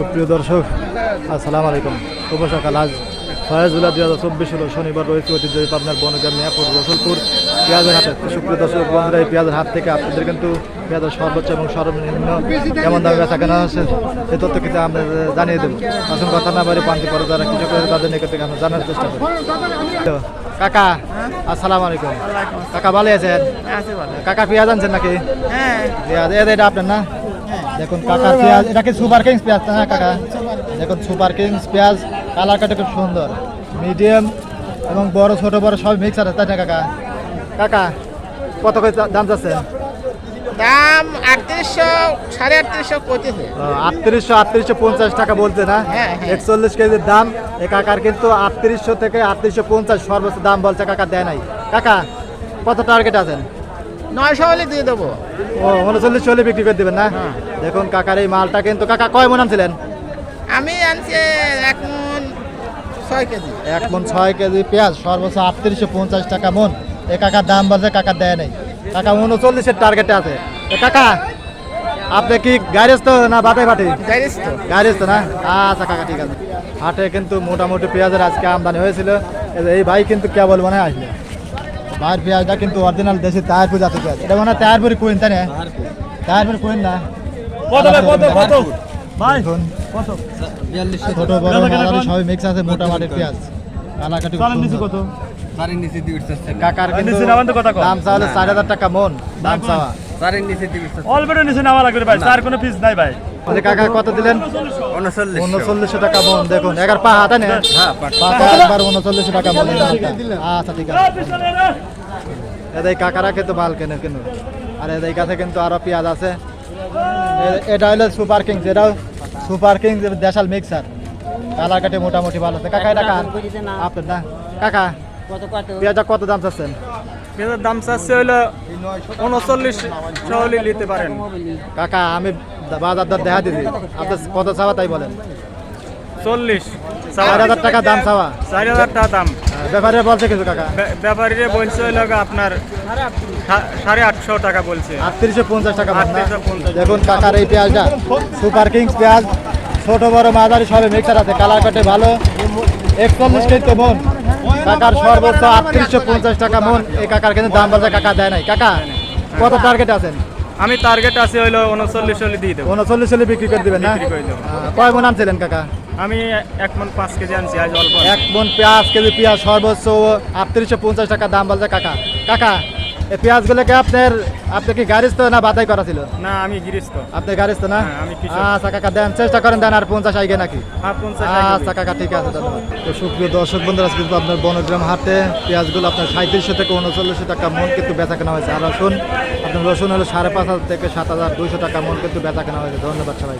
সুপ্রিয় দর্শক আসসালামু আলাইকুম। শুভ সকাল। আজ ছয় জুলাই দুই হাজার চব্বিশ হলো শনিবার রয়েছে ঐতিহ্যবাহী পাবনার বনগ্রাম মিয়াপুর রসুলপুর। পেঁয়াজের হাটে সুপ্রিয় দর্শক বন্ধুরা এই পেঁয়াজের হাট থেকে আপনাদের কিন্তু পেঁয়াজের সর্বোচ্চ এবং সর্বনিম্ন কেমন দামে বেচা কেনা হচ্ছে এই তথ্য কিন্তু আমরা জানিয়ে দেবো। আসুন কথা না বাড়ি পান্তি পরে যারা কৃষক রয়েছে তাদের নিকট থেকে আমরা জানার চেষ্টা করি। কাকা আসসালামু আলাইকুম। কাকা ভালো আছেন? কাকা পেঁয়াজ আনছেন নাকি? হ্যাঁ। পেঁয়াজ এটা আপনার না? দেখুন কাকা পেঁয়াজ এটা কি সুপার কিংস পেঁয়াজ? না কাকা। দেখুন সুপার কিংস পেঁয়াজ কালার কাটা খুব সুন্দর। মিডিয়াম এবং বড় ছোট বড় সব মিক্সার আছে তাই না কাকা? কাকা কত করে দাম চাচ্ছেন দাম আটত্রিশশো সাড়ে আটত্রিশশো পঁচিশে। আটত্রিশশো আটত্রিশশো পঞ্চাশ টাকা বলছে না? হ্যাঁ, হ্যাঁ। একচল্লিশ কেজির দাম। এ কাকার কিন্তু আটত্রিশশো থেকে আটত্রিশশো পঞ্চাশ সর্বোচ্চ দাম বলছে কাকা দেয় নাই। কাকা কত টার্গেট আছেন? নয়শো হলে দিয়ে দেবো। ও উনচল্লিশ চল্লিশ বিক্রি করে দেবেন না? হ্যাঁ। দেখুন কাকার এই মালটা কিন্তু কাকা কয় মন আনছিলেন? আমি আনছি এক মন ছয় কেজি। এক মন ছয় কেজি পেঁয়াজ সর্বোচ্চ আটত্রিশশো পঞ্চাশ টাকা মন। এ কাকার দাম বলছে কাকা দেয় নাই। কাকা উনচল্লিশের টার্গেটে আছে। এ কাকা আপনি কি গাড়িস্থ না বাটে বাটে জানিস তো গাড়িস্থ না? আচ্ছা কাকা ঠিক আছে। হাটে কিন্তু মোটামুটি পেঁয়াজের আজকে আমদানি হয়েছিল। এই ভাই কিন্তু কেবল মনে আসলে ভাইয়ের পেঁয়াজটা কিন্তু অরিজিনাল দেশি তায়ারপুর জাতি পেঁয়াজ এটা মনে হয় তায়ারপুরি কুইন তাই না তায়ারপুরি কুইন না কত কত কত ভাই কত ছোট বড় সবই মিক্স আছে মোটা মাটির পেঁয়াজ কালাকাটি কত কাকার কিন্তু দাম চাওয়ালে চার হাজার টাকা মন দাম চাওয়া অলরেডি নিচে নেওয়া লাগবে ভাই কোনো ফিস নাই ভাই। কাকা কত দিলেন? উনচল্লিশশো। টাকা মন দেখুন এগার পা হাতে নেন পাতা একবার উনচল্লিশশো টাকা মন আচ্ছা ঠিক আছে। এদের কাকারা কিন্তু কেনে কিন্তু। আর এদের কাছে কিন্তু আরও পেঁয়াজ আছে। এটা হলো সুপার কিংস এটাও সুপার কিংস দেশাল মিক্সার। কালার কাটে মোটামুটি ভালো আছে। কাকা এটা আপনার না কাকা পেঁয়াজটা কত দাম চাচ্ছেন? পেঁয়াজের দাম চাচ্ছে হলো উনচল্লিশ হলে নিতে পারেন। কাকা আমি বাজার দর দেখা দিছি। আপনি কত চাওয়া তাই বলেন। চল্লিশ চার হাজার টাকা দাম চাওয়া। চার হাজার টাকা দাম। ব্যাপারে বলছে কিছু কাকা। ব্যা- ব্যাপারীরা বলছে গা আপনার সাড়ে আটশো টাকা বলছে। আটত্রিশশো পঞ্চাশ টাকা না? 3850 দেখুন কাকার এই পেঁয়াজটা। সুপার কিংস পেঁয়াজ ছোট বড় মাঝারি সবে মিক্সার আছে। কালার কাটে ভালো। একচল্লিশ কেজি মন কাকার সর্বোচ্চ আটত্রিশশো পঞ্চাশ টাকা মন। এই কাকার কিন্তু দাম বাজার কাকা দেয় নাই। কাকা কত টার্গেট আছেন? আমি টার্গেট আছে হইল উনচল্লিশ হলে দিয়ে দেবো। উনচল্লিশ হলে বিক্রি করে দেবেন না? কয় মন আনছিলেন কাকা? আমি এক মন পাঁচ কেজি আনছি আজ অল্প এক মন পেঁয়াজ কেজি পেঁয়াজ সর্বোচ্চ আটত্রিশশো পঞ্চাশ টাকা দাম বলছে কাকা। কাকা এই পেঁয়াজগুলোকে আপনার আপনি কি গাড়িস তো না বাতাই করা ছিল? না আমি গিরিস্ত আপনি গাড়িস তো না? হ্যাঁ, আমি আচ্ছা কাকা দেন চেষ্টা করেন দেন আর পঞ্চাশ আইগে নাকি? হ্যাঁ আচ্ছা কাকা ঠিক আছে ধন্যবাদ। তো সুপ্রিয় দর্শক বন্ধুরা কিন্তু আপনার বনগ্রাম হাটে পেঁয়াজগুলো আপনার সাঁত্রিশশো থেকে উনচল্লিশশো টাকা মন কিন্তু বেচা কেনা হয়েছে। আর রসুন আপনার রসুন হলো সাড়ে পাঁচ হাজার থেকে সাত হাজার দুইশো টাকা মন কিন্তু বেচা কেনা হয়েছে। ধন্যবাদ সবাই